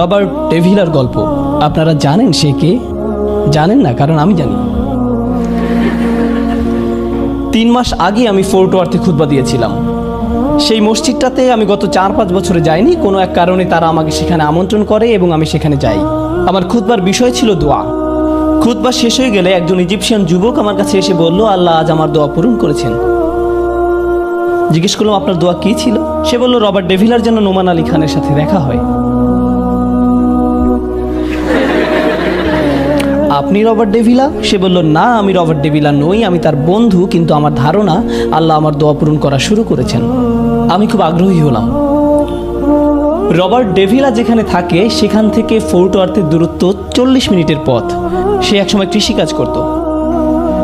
Robert ডেভিলার গল্প। আপনারা জানেন সে কে? জানেন না, কারণ আমি জানি। তিন মাস আগে আমি ফোর্ট ওয়ার্থে খুতবা দিয়েছিলাম। সেই মসজিদটাতে আমি গত চার পাঁচ বছরে যাইনি, কোনো এক কারণে তারা আমাকে সেখানে আমন্ত্রণ করে এবং আমি সেখানে যাই। আমার খুতবার বিষয় ছিল দোয়া। খুতবা শেষ হয়ে গেলে একজন ইজিপশিয়ান যুবক আমার কাছে এসে বলল, আল্লাহ আজ আমার দোয়া পূরণ করেছেন। জিজ্ঞেস করলাম, আপনার দোয়া কী ছিল? সে বলল, রবার্ট ডেভিলার যেন নোমান আলী খানের সাথে দেখা হয়। আপনি রবার্ট ডেভিলা? সে বলল, না, আমি রবার্ট ডেভিলা নই, আমি তার বন্ধু, কিন্তু আমার ধারণা আল্লাহ আমার দোয়া পূরণ করা শুরু করেছেন। আমি খুব আগ্রহী হলাম। রবার্ট ডেভিলা যেখানে থাকে, সেখান থেকে ফোর্ট ওয়ার্থের দূরত্ব চল্লিশ মিনিটের পথ। সে একসময় কৃষিকাজ করত।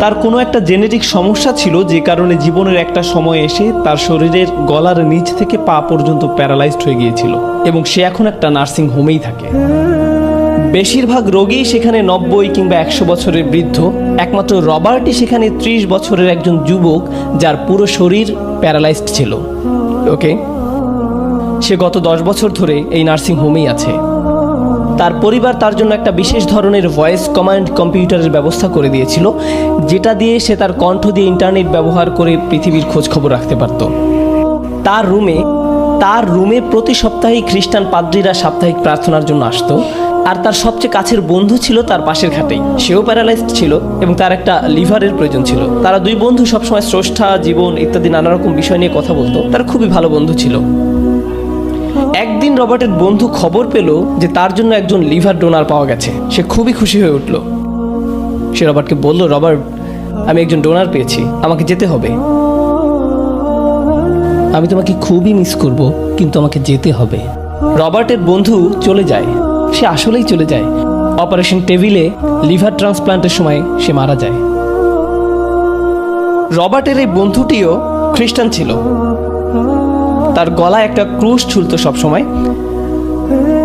তার কোনো একটা জেনেটিক সমস্যা ছিল, যে কারণে জীবনের একটা সময় এসে তার শরীরের গলার নিচ থেকে পা পর্যন্ত প্যারালাইজড হয়ে গিয়েছিল এবং সে এখন একটা নার্সিং হোমেই থাকে। বেশিরভাগ রোগী সেখানে নব্বই কিংবা একশো বছরের বৃদ্ধ। একমাত্র রবার্টই সেখানে ত্রিশ বছরের একজন যুবক যার পুরো শরীর প্যারালাইজড ছিল। ওকে? সে গত দশ বছর ধরে এই নার্সিং হোমেই আছে। তার পরিবার তার জন্য একটা বিশেষ ধরনের ভয়েস কমান্ড কম্পিউটারের ব্যবস্থা করে দিয়েছিল, যেটা দিয়ে সে তার কণ্ঠ দিয়ে ইন্টারনেট ব্যবহার করে পৃথিবীর খোঁজ খবর রাখতে পারত। তার রুমে তার রুমে প্রতি সপ্তাহেই খ্রিস্টান পাদ্রীরা সাপ্তাহিক প্রার্থনার জন্য আসতো। আর তার সবচেয়ে কাছের বন্ধু ছিল তার পাশের খাটেই। সেও প্যারালাইজড ছিল এবং তার একটা লিভারের প্রয়োজন ছিল। তারা দুই বন্ধু সবসময় স্রষ্টা, জীবন ইত্যাদি নানা রকম বিষয় নিয়ে কথা বলতো। তারা খুবই ভালো বন্ধু ছিল। একদিন রবার্টের বন্ধু খবর পেল যে তার জন্য একজন লিভার ডোনার পাওয়া গেছে। সে খুবই খুশি হয়ে উঠল। সে রবার্টকে বলল, রবার্ট, আমি একজন ডোনার পেয়েছি। আমাকে যেতে হবে। আমি তোমাকে খুবই মিস করব, কিন্তু আমাকে যেতে হবে। রবার্টের বন্ধু চলে যায়। সে আসলেই চলে যায়। অপারেশন টেবিলে লিভার ট্রান্সপ্লান্টের সময় সে মারা যায়। রবার্টের এই বন্ধুটিও খ্রিস্টান ছিল। তার গলায় একটা ক্রুশ ঝুলত সবসময়।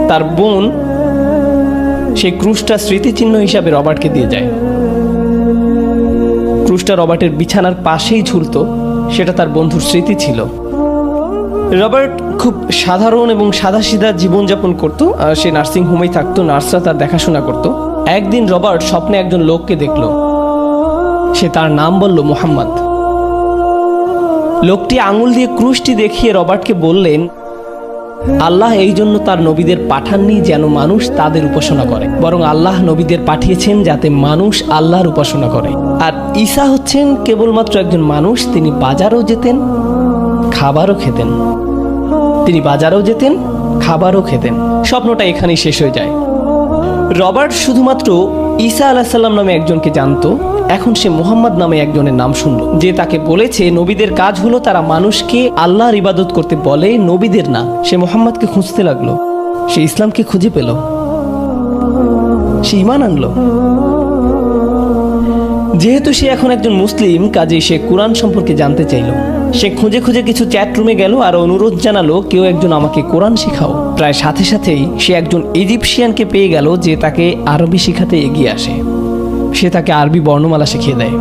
তার বোন সেই ক্রুশটা স্মৃতিচিহ্ন হিসাবে রবার্টকে দিয়ে যায়। ক্রুশটা রবার্টের বিছানার পাশেই ঝুলত, সেটা তার বন্ধুর স্মৃতি ছিল। রবার্ট খুব সাধারণ এবং সাদাসিধা জীবনযাপন করতো, আর সে নার্সিং হোমেই থাকতো, নার্সরা তার দেখাশোনা করত। একদিন রবার্ট স্বপ্নে একজন লোককে দেখল। সে তার নাম বলল মোহাম্মদ। লোকটি আঙুল দিয়ে ক্রুশটি দেখিয়ে রবার্টকে বললেন, আল্লাহ এই জন্য তার নবীদের পাঠাননি যেন মানুষ তাদের উপাসনা করে, বরং আল্লাহ নবীদের পাঠিয়েছেন যাতে মানুষ আল্লাহর উপাসনা করে। আর ঈসা হচ্ছেন কেবলমাত্র একজন মানুষ, তিনি বাজারও যেতেন খাবারও খেতেন। তিনি বাজারেও যেতেন, খাবারও খেতেন। স্বপ্নটা এখানেই শেষ হয়ে যায়। রবার্ট শুধুমাত্র ঈসা আলাহিসাল্লাম নামে একজনকে জানতো। এখন সে মোহাম্মদ নামে একজনের নাম শুনল। যে তাকে বলেছে, নবীদের কাজ হলো তারা মানুষকে আল্লাহর ইবাদত করতে বলে, নবীদের না। সে মোহাম্মদকে খুঁজতে লাগল। সে ইসলামকে খুঁজে পেল। সে ইমান আনলো। যেহেতু সে এখন একজন মুসলিম, কাজেই সে কোরআন সম্পর্কে জানতে চাইল। সে খুঁজে খুঁজে কিছু চ্যাট রুমে গেল আর অনুরোধ জানালো, কেউ একজন আমাকে কোরআন শেখাও। প্রায় সাথে সাথেই সে একজন ইজিপশিয়ানকে পেয়ে গেল যে তাকে আরবি শেখাতে এগিয়ে আসে। সে তাকে আরবি বর্ণমালা শিখিয়ে দেয়।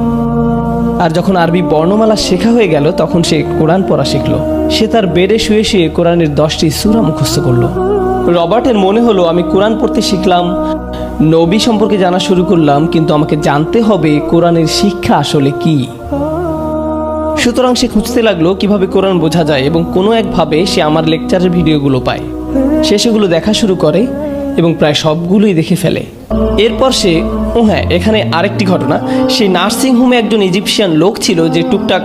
আর যখন আরবি বর্ণমালা শেখা হয়ে গেল, তখন সে কোরআন পড়া শিখল। সে তার বেডে শুয়ে শুয়ে কোরআনের দশটি সুরা মুখস্থ করল। রবার্টের মনে হলো, আমি কোরআন পড়তে শিখলাম। নবী সম্পর্কে জানা শুরু করলাম, কিন্তু আমাকে জানতে হবে কোরআনের শিক্ষা আসলে কি। সুতরাং সে খুঁজতে লাগল কীভাবে কোরআন বোঝা যায় এবং কোনো একভাবে সে আমার লেকচারের ভিডিওগুলো পায়। সে সেগুলো দেখা শুরু করে এবং প্রায় সবগুলোই দেখে ফেলে। এরপর সে, ও হ্যাঁ এখানে আরেকটি ঘটনা। সেই নার্সিং হোমে একজন ইজিপশিয়ান লোক ছিল যে টুকটাক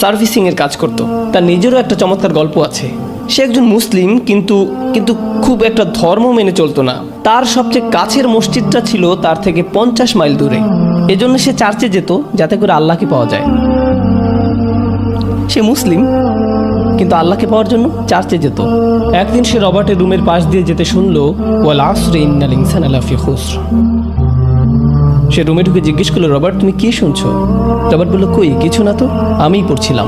সার্ভিসিং এর কাজ করত। তার নিজেরও একটা চমৎকার গল্প আছে। সে একজন মুসলিম, কিন্তু কিন্তু খুব একটা ধর্ম মেনে চলতো না। তার সবচেয়ে কাছের মসজিদটা ছিল তার থেকে পঞ্চাশ মাইল দূরে। এজন্য সে চার্চে যেত, যাতে করে আল্লাহকে পাওয়া যায়। সে মুসলিম, কিন্তু আল্লাহকে পাওয়ার জন্য চার্চে যেত। একদিন সে রবার্টের রুমের পাশ দিয়ে যেতে শুনলো, ওয়াল আসরে ইন্নাল ইনসান আলা ফি খুসর। সে রুমে ঢুকে জিজ্ঞেস করল, রবার্ট, তুমি কি শুনছো? রবার্ট বলল, কই, কিছু না তো, আমিই পড়ছিলাম।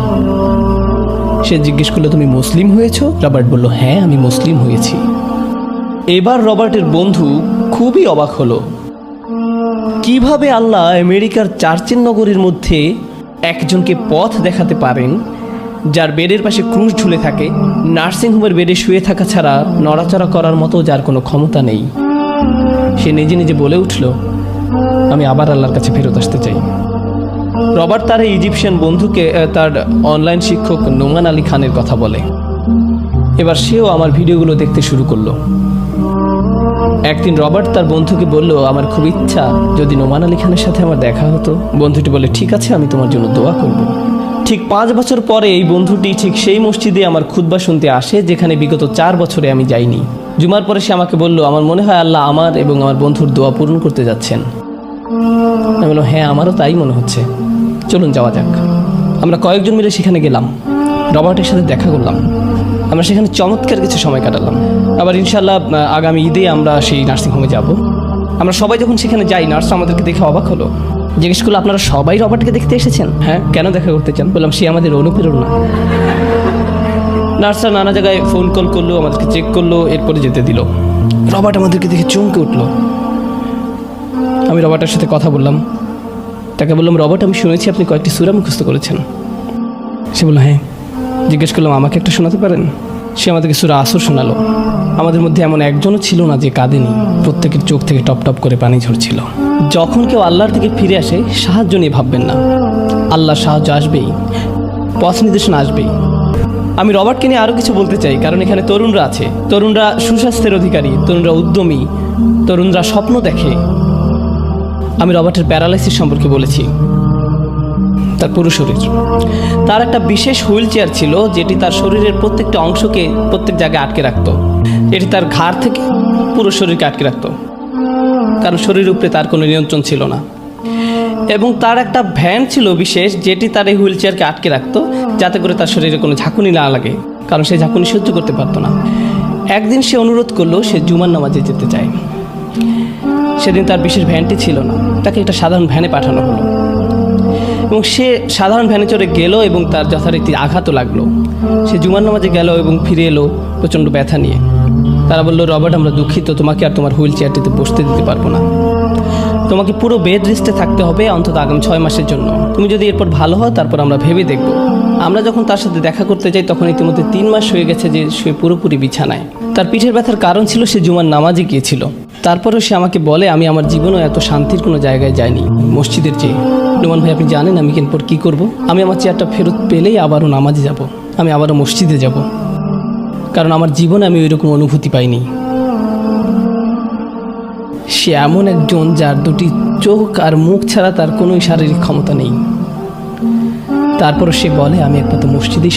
সে জিজ্ঞেস করল, তুমি মুসলিম হয়েছো? রবার্ট বলল হ্যাঁ আমি মুসলিম হয়েছি। এবার রবার্টের বন্ধু খুবই অবাক হলো। কীভাবে আল্লাহ আমেরিকার চার্চের নগরীর মধ্যে একজনকে পথ দেখাতে পারেন, যার বেডের পাশে ক্রুশ ঝুলে থাকে নার্সিংহোমের বেডে শুয়ে থাকা ছাড়া নড়াচড়া করার মতো যার কোনো ক্ষমতা নেই। সে নিজে নিজে বলে উঠল, আমি আবার আল্লাহর কাছে ফেরত আসতে চাই। রবার্ট তার এই ইজিপশিয়ান বন্ধুকে তার অনলাইন শিক্ষক নোমান আলী খানের কথা বলে। এবার সেও আমার ভিডিওগুলো দেখতে শুরু করল। একদিন রবার্ট তার বন্ধুকে বলল, আমার খুব ইচ্ছা, যদি নোমান আলী খানের সাথে আমার দেখা হতো। বন্ধুটি বলে, ঠিক আছে, আমি তোমার জন্য দোয়া করব। ঠিক পাঁচ বছর পরে এই বন্ধুটি ঠিক সেই মসজিদে আমার খুতবা শুনতে আসে, যেখানে বিগত চার বছরে আমি যাইনি। জুমার পরে সে আমাকে বলল, আমার মনে হয় আল্লাহ আমার এবং আমার বন্ধুর দোয়া পূরণ করতে যাচ্ছেন। আমি বললাম হ্যাঁ আমারও তাই মনে হচ্ছে। চলুন যাওয়া যাক। আমরা কয়েকজন মিলে সেখানে গেলাম। রবার্টের সাথে দেখা করলাম। আমরা সেখানে চমৎকার কিছু সময় কাটালাম। আবার ইনশাল্লাহ আগামী ঈদে আমরা সেই নার্সিংহোমে যাব। আমরা সবাই যখন সেখানে যাই, নার্স আমাদেরকে দেখে অবাক হলো। জিজ্ঞেস করল, আপনারা সবাই রবার্টকে দেখতে এসেছেন? হ্যাঁ কেন দেখা করতে চান? বললাম, সে আমাদের অনুপ্রেরণা। নার্সরা নানা জায়গায় ফোন কল করল, আমাদেরকে চেক করল, এরপরে যেতে দিল। রবার্ট আমাদেরকে দেখে চমকে উঠল। আমি রবার্টের সাথে কথা বললাম। তাকে বললাম, রবার্ট, আমি শুনেছি আপনি কয়েকটি সুরা মুখস্থ করেছেন। সে বলল হ্যাঁ। জিজ্ঞেস করলাম, আমাকে একটা শোনাতে পারেন? সে আমাদেরকে সুরা আসর শোনালো। আমাদের মধ্যে এমন একজনও ছিল না যে কাঁদেনি, প্রত্যেকের চোখ থেকে টপ টপ করে পানি ঝরছিল। যখন কেউ আল্লাহর থেকে ফিরে আসে, সাহায্য নিয়ে ভাববেন না। আল্লাহর সাহায্য আসবেই, পথ নির্দেশনা আসবেই। আমি রবার্টকে নিয়ে আরও কিছু বলতে চাই, কারণ এখানে তরুণরা আছে। তরুণরা সুস্বাস্থ্যের অধিকারী, তরুণরা উদ্যমী, তরুণরা স্বপ্ন দেখে। আমি রবার্টের প্যারালাইসিস সম্পর্কে বলেছি। তার পুরো শরীর। তার একটা বিশেষ হুইল চেয়ার ছিল, যেটি তার শরীরের প্রত্যেকটা অংশকে প্রত্যেক জায়গায় আটকে রাখতো। এটি তার ঘাড় থেকে পুরো শরীরকে আটকে রাখতো। কারণ শরীরের উপরে তার কোনো নিয়ন্ত্রণ ছিল না। এবং তার একটা ভ্যান ছিল বিশেষ, যেটি তার এই হুইল চেয়ারকে আটকে রাখতো, যাতে করে তার শরীরে কোনো ঝাঁকুনি না লাগে। কারণ সে ঝাঁকুনি সহ্য করতে পারতো না। একদিন সে অনুরোধ করল, সে জুমার নামাজে যেতে চায়। সেদিন তার বিশেষ ভ্যানটি ছিল না। তাকে একটা সাধারণ ভ্যানে পাঠানো হলো। এবং সে সাধারণ ভ্যানে চড়ে গেল এবং তার যথারীতি আঘাতও লাগল। সে জুমার নামাজে গেল এবং ফিরে এলো প্রচণ্ড ব্যথা নিয়ে। তারা বলল, রবার্ট, আমরা দুঃখিত। তোমাকে আর তোমার হুইল চেয়ারটিতে বসতে দিতে পারব না। তোমাকে পুরো বেড রেস্টে থাকতে হবে অন্তত আগামী ছয় মাসের জন্য। তুমি যদি এরপর ভালো হয় তারপর আমরা ভেবে দেখব। আমরা যখন তার সাথে দেখা করতে যাই, তখন ইতিমধ্যে তিন মাস হয়ে গেছে যে সে পুরোপুরি বিছানায়। তার পিঠের ব্যথার কারণ ছিল সে জুমার নামাজে গিয়েছিল। তারপরেও সে আমাকে বলে, আমি আমার জীবনেও এত শান্তির কোনো জায়গায় যাইনি। মসজিদের চেয়ে নোমান ভাই, আপনি জানেন আমি এরপর কী করব? আমি আমার চেয়ারটা ফেরত পেলেই আবারও নামাজে যাব। আমি আবারও মসজিদে যাব। কারণ আমার জীবনে আমি ওই রকম অনুভূতি পাইনি। সে এমন একজন যার দুটি চোখ আর মুখ ছাড়া তার কোনো শারীরিক ক্ষমতা নেই। তারপর সে বলে, আমি একমাত্র মসজিদেই